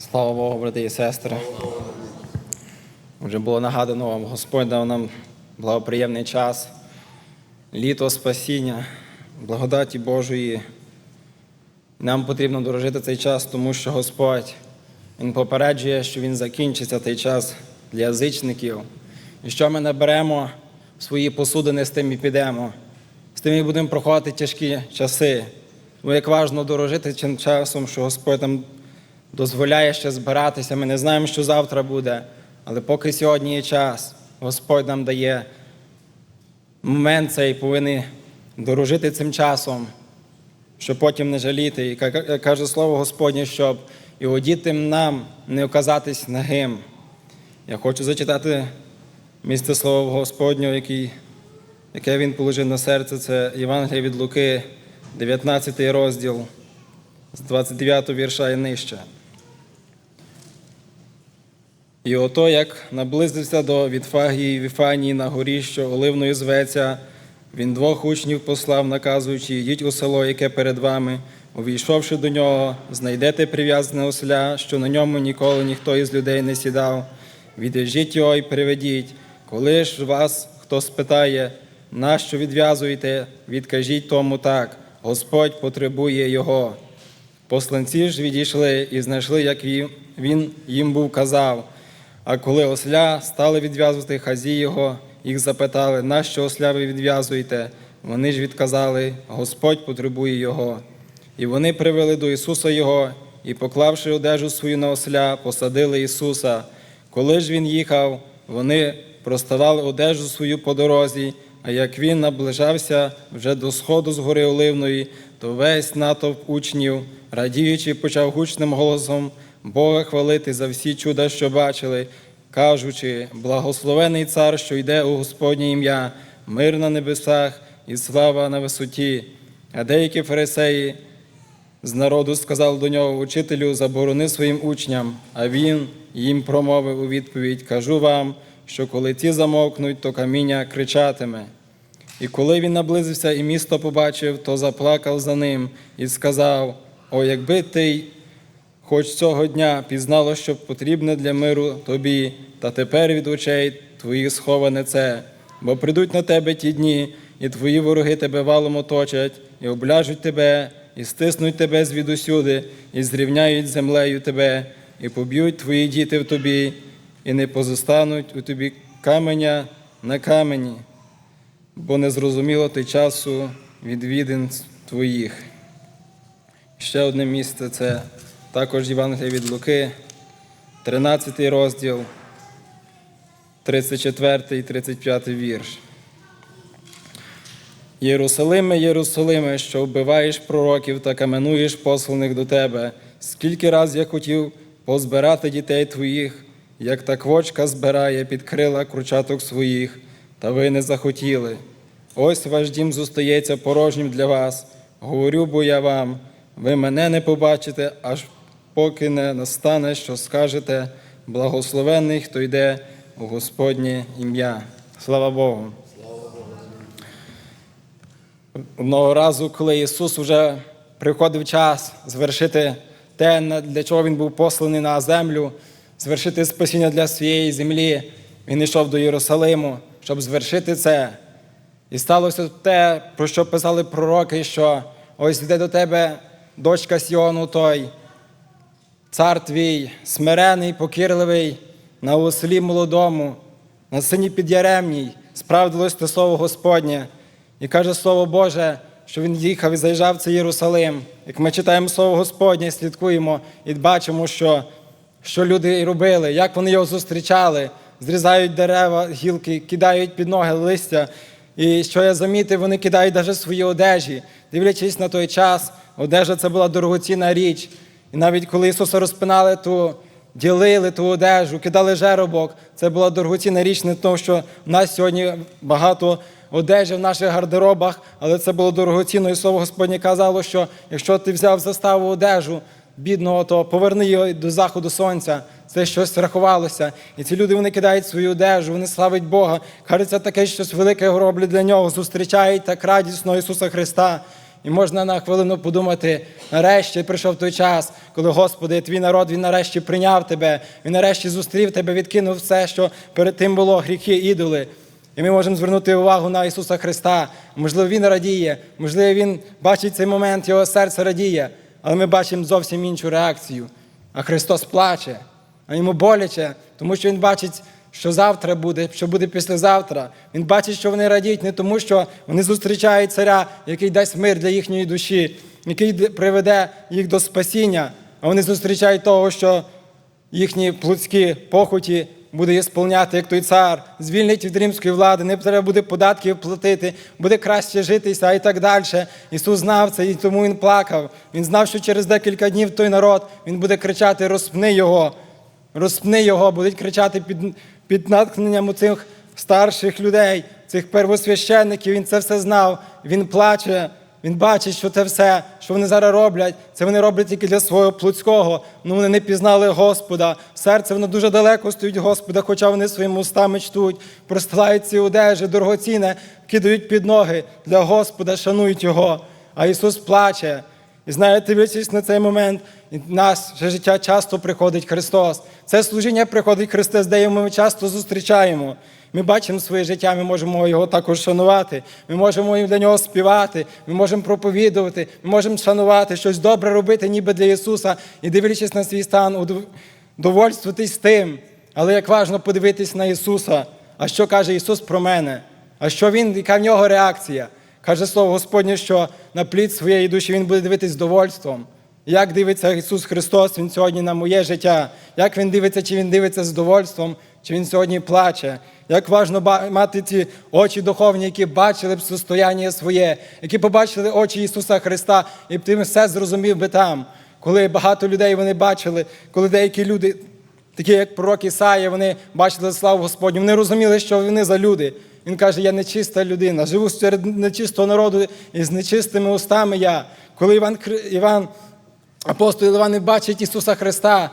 Слава Богу, брати і сестри. Вже було нагадано вам, Господь дав нам благоприємний час, літо спасіння, благодаті Божої. Нам потрібно дорожити цей час, тому що Господь Він попереджує, що Він закінчиться цей час для язичників. І що ми наберемо в свої посудини, з тим і підемо. З тим і будемо проходити тяжкі часи. Тому як важливо дорожити цим часом, що Господь нам дозволяє ще збиратися. Ми не знаємо, що завтра буде, але поки сьогодні є час, Господь нам дає момент цей повинні дорожити цим часом, щоб потім не жаліти. І каже слово Господнє, щоб і одітим нам не оказатись нагим. Я хочу зачитати місце слова Господнього, який, яке він положив на серце. Це Євангелія від Луки, 19 розділ, з 29 вірша і нижче. І ото, як наблизився до Вітфагії Віфанії на горі, що оливною зветься, він двох учнів послав, наказуючи, йдіть у село, яке перед вами. Увійшовши до нього, знайдете прив'язане осля, що на ньому ніколи ніхто із людей не сідав. Відв'яжіть його і приведіть. Коли ж вас хто спитає, нащо відв'язуєте, відкажіть тому так, Господь потребує його. Посланці ж відійшли і знайшли, як він їм був казав. А коли осля стали відв'язувати хазі його, їх запитали, нащо осля ви відв'язуєте? Вони ж відказали, Господь потребує його. І вони привели до Ісуса Його і, поклавши одежу свою на осля, посадили Ісуса. Коли ж Він їхав, вони проставали одежу свою по дорозі, а як він наближався вже до сходу з гори Оливної, то весь натовп учнів, радіючи, почав гучним голосом Бога хвалити за всі чуда, що бачили, кажучи, благословений цар, що йде у Господнє ім'я, мир на небесах і слава на висоті. А деякі фарисеї з народу сказали до нього, учителю, заборони своїм учням, а він їм промовив у відповідь: Кажу вам, що коли ті замовкнуть, то каміння кричатиме. І коли він наблизився і місто побачив, то заплакав за ним і сказав: О, якби ти хоч цього дня пізнало, що потрібне для миру тобі, та тепер від очей твоїх сховане це, бо прийдуть на тебе ті дні, і твої вороги тебе валом оточать, і обляжуть тебе, і стиснуть тебе звідусюди, і зрівняють землею тебе, і поб'ють твої діти в тобі, і не позостануть у тобі каменя на камені, бо не зрозуміло ти часу відвідин твоїх. Ще одне місце це також Євангелія від Луки, 13 розділ, 34 і 35 вірш. Єрусалиме, Єрусалиме, що вбиваєш пророків та каменуєш посланих до тебе, скільки раз я хотів позбирати дітей твоїх, як та квочка збирає під крила кручаток своїх, та ви не захотіли. Ось ваш дім зостається порожнім для вас. Говорю бо я вам, ви мене не побачите, аж поки не настане, що скажете, благословенний, хто йде у Господнє ім'я. Слава Богу. Одного разу, коли Ісус вже приходив час звершити те, для чого Він був посланий на землю, звершити спасіння для своєї землі, Він йшов до Єрусалиму, щоб звершити це. І сталося те, про що писали пророки, що ось йде до тебе дочка Сіону той, цар твій, смирений, покірливий, на ослі молодому, на сині підяремній, справдилось те слово Господнє. І каже Слово Боже, що він їхав і заїжджав цей Єрусалим. Як ми читаємо Слово Господнє, слідкуємо і бачимо, що, що люди робили, як вони його зустрічали, зрізають дерева, гілки, кидають під ноги листя. І що я замітив, вони кидають навіть свої одежі, дивлячись на той час, одежа це була дорогоцінна річ. І навіть коли Ісуса розпинали, то ділили ту одежу, кидали жеробок. Це була дорогоцінна річ, не тому, що в нас сьогодні багато одежі в наших гардеробах, але це було дорогоцінно. І слово Господнє казало, що якщо ти взяв заставу одежу бідного, то поверни його до заходу сонця. Це щось рахувалося. І ці люди вони кидають свою одежу, вони славить Бога. Кажуть, таке щось велике роблять для нього, зустрічають так радісно Ісуса Христа. І можна на хвилину подумати, нарешті прийшов той час, коли Господи, твій народ, він нарешті прийняв тебе, він нарешті зустрів тебе, відкинув все, що перед тим було, гріхи, ідоли. І ми можемо звернути увагу на Ісуса Христа. Можливо, Він радіє, можливо, Він бачить цей момент, його серце радіє, але ми бачимо зовсім іншу реакцію. А Христос плаче, а йому боляче, тому що Він бачить, що завтра буде, що буде післязавтра. Він бачить, що вони радіють не тому, що вони зустрічають царя, який дасть мир для їхньої душі, який приведе їх до спасіння, а вони зустрічають того, що їхні плотські похоті буде ісполняти, як той цар, звільнить від римської влади, не треба буде податків платити, буде краще житися і так далі. Ісус знав це, і тому Він плакав. Він знав, що через декілька днів той народ він буде кричати: розпни його, розпни його, будуть кричати під, під натхненням у цих старших людей, цих первосвященників. Він це все знав. Він плаче. Він бачить, що це все, що вони зараз роблять, це вони роблять тільки для свого плотського. Ну вони не пізнали Господа. Серце воно дуже далеко стоїть Господа, хоча вони своїми устами чтуть, простилають ці одежі, дорогоцінне, кидають під ноги для Господа, шанують Його. А Ісус плаче. І знаєте, дивлячись на цей момент, нас життя часто приходить Христос. Це служіння приходить Христос, де ми часто зустрічаємо. Ми бачимо своє життя, ми можемо його також шанувати, ми можемо для нього співати, ми можемо проповідувати, ми можемо шанувати, щось добре робити, ніби для Ісуса, і дивлячись на свій стан, удов- довольствуватись тим. Але як важливо подивитись на Ісуса, а що каже Ісус про мене? А що Він, яка в нього реакція? Каже Слово Господнє, що на плід своєї душі Він буде дивитись з довольством. Як дивиться Ісус Христос, Він сьогодні на моє життя? Як Він дивиться, чи Він дивиться з довольством, чи Він сьогодні плаче? Як важно мати ці очі духовні, які бачили б состояння своє, які побачили очі Ісуса Христа, і б ти все зрозумів би там. Коли багато людей вони бачили, коли деякі люди, такі як пророк Ісаїя, вони бачили славу Господню, вони розуміли, що вони за люди. Він каже, я нечиста людина, живу серед нечистого народу і з нечистими устами я. Коли Іван, Іван апостол Іван бачить Ісуса Христа,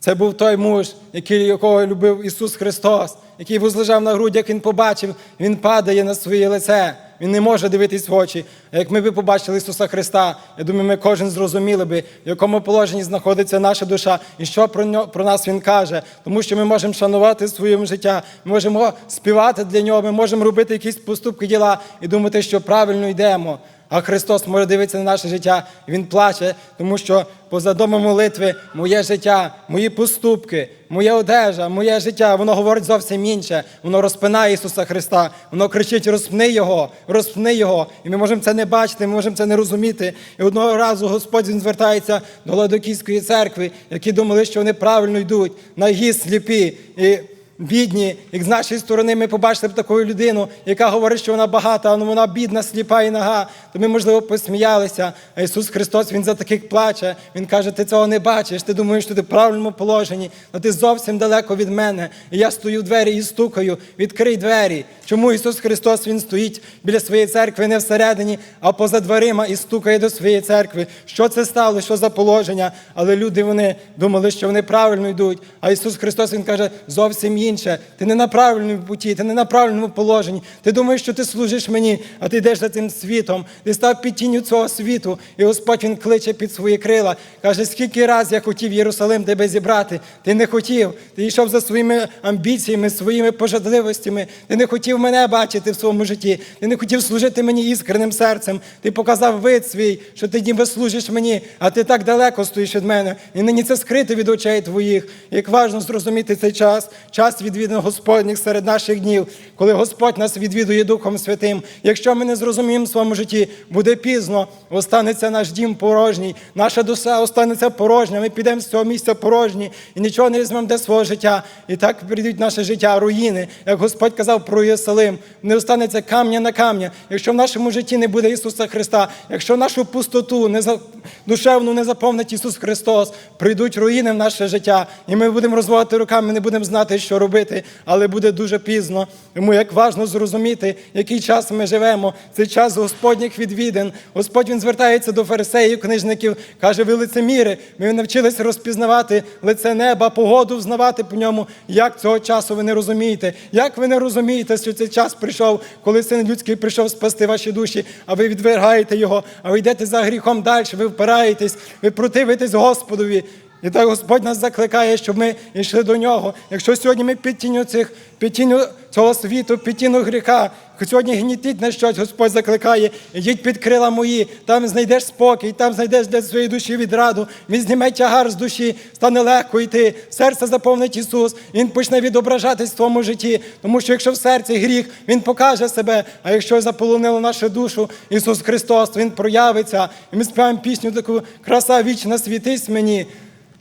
це був той муж, якого любив Ісус Христос, який возлежав на грудях, Він побачив, Він падає на своє лице. Він не може дивитись в очі. А як ми б побачили Ісуса Христа, я думаю, ми кожен зрозуміли би, в якому положенні знаходиться наша душа і що про, нього, про нас Він каже. Тому що ми можемо шанувати своє життя, ми можемо співати для нього, ми можемо робити якісь поступки діла і думати, що правильно йдемо. А Христос може дивитися на наше життя, і Він плаче, тому що поза домом молитви моє життя, мої поступки, моя одежа, моє життя, воно говорить зовсім інше. Воно розпинає Ісуса Христа, воно кричить: розпни Його, розпни Його. І ми можемо це не бачити, ми можемо це не розуміти. І одного разу Господь він звертається до Ладокійської церкви, які думали, що вони правильно йдуть, нагі сліпі. І бідні, як з нашої сторони ми побачили б таку людину, яка говорить, що вона багата, але вона бідна, сліпа і нога, то ми, можливо, посміялися. А Ісус Христос Він за таких плаче. Він каже: ти цього не бачиш, ти думаєш, що ти в правильному положенні, але ти зовсім далеко від мене. І я стою в двері і стукаю, відкрий двері. Чому Ісус Христос Він стоїть біля своєї церкви не всередині, а поза дверима і стукає до своєї церкви? Що це стало? Що за положення? Але люди вони думали, що вони правильно йдуть. А Ісус Христос Він каже зовсім інше. Ти не на правильному путі, ти не на правильному положенні. Ти думаєш, що ти служиш мені, а ти йдеш за цим світом. Ти став під тінню цього світу. І Господь Він кличе під свої крила. Каже, скільки раз я хотів Єрусалим тебе зібрати. Ти не хотів. Ти йшов за своїми амбіціями, своїми пожадливостями. Ти не хотів мене бачити в своєму житті. Ти не хотів служити мені іскренним серцем. Ти показав вид свій, що ти ніби служиш мені, а ти так далеко стоїш від мене. І нині це скрито від очей твоїх. Як важно зрозуміти цей час, час відвідин Господніх серед наших днів, коли Господь нас відвідує Духом Святим. Якщо ми не зрозуміємо в своєму житті, буде пізно, останеться наш дім порожній, наша душа останеться порожня. Ми підемо з цього місця порожні і нічого не візьмемо для свого життя. І так прийдуть наше життя, руїни. Як Господь казав про Єрусалим, не останеться камня на камня. Якщо в нашому житті не буде Ісуса Христа, якщо нашу пустоту не за... душевну не заповнить Ісус Христос, прийдуть руїни в наше життя, і ми будемо розводити руками, не будемо знати, що робити, але буде дуже пізно. Тому як важно зрозуміти, який час ми живемо. Це час Господніх відвідин. Господь він звертається до фарисеїв, книжників, каже: ви лицеміри, ви навчились розпізнавати лице неба, погоду взнавати по ньому. Як цього часу ви не розумієте? Як ви не розумієте, що цей час прийшов, коли син людський прийшов спасти ваші душі, а ви відвергаєте його, а ви йдете за гріхом далі, ви впираєтесь, ви противитесь Господові. І так Господь нас закликає, щоб ми йшли до нього. Якщо сьогодні ми під тінню цих під тінню цього світу, під тінню гріха, сьогодні гнітить на щось, Господь закликає, ідіть під крила мої, там знайдеш спокій, там знайдеш для своєї душі відраду. Він зніме тягар з душі, стане легко йти. Серце заповнить Ісус. Він почне відображатись в твоєму житті. Тому що якщо в серці гріх, Він покаже себе. А якщо заполонило нашу душу, Ісус Христос, Він проявиться. І ми співаємо пісню таку краса вічна світись мені.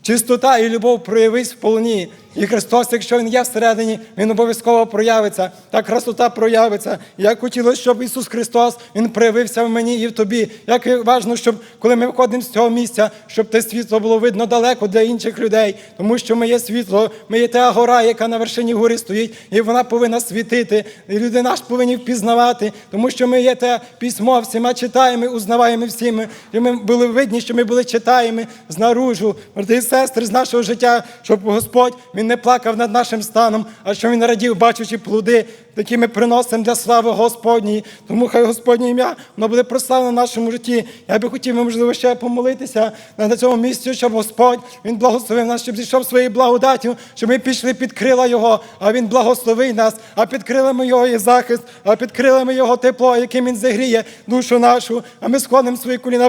Чистота і любов проявись в полоні. І Христос, якщо Він є всередині, Він обов'язково проявиться. Та красота проявиться. Як хотілося, щоб Ісус Христос Він проявився в мені і в тобі. Як важливо, щоб коли ми виходимо з цього місця, щоб те світло було видно далеко для інших людей, тому що ми є світло, ми є та гора, яка на вершині гори стоїть, і вона повинна світити. І люди наш повинні впізнавати, тому що ми є те письмо, всіма читаємо, узнаваємо всіми. І ми були видні, що ми були читаємо знаружу, брати і сестри з нашого життя, щоб Господь не плакав над нашим станом, а що він радів, бачачи плоди, які ми приносимо для слави Господньої. Тому хай Господнє ім'я воно буде прославлено в нашому житті. Я би хотів, можливо, ще помолитися на цьому місці, щоб Господь він благословив нас, щоб зійшов своєю благодаттю, щоб ми пішли під крила Його, а Він благословив нас, а під крилами Його є захист, а під крилами Його тепло, яким Він загріє душу нашу. А ми склонимо свої коліна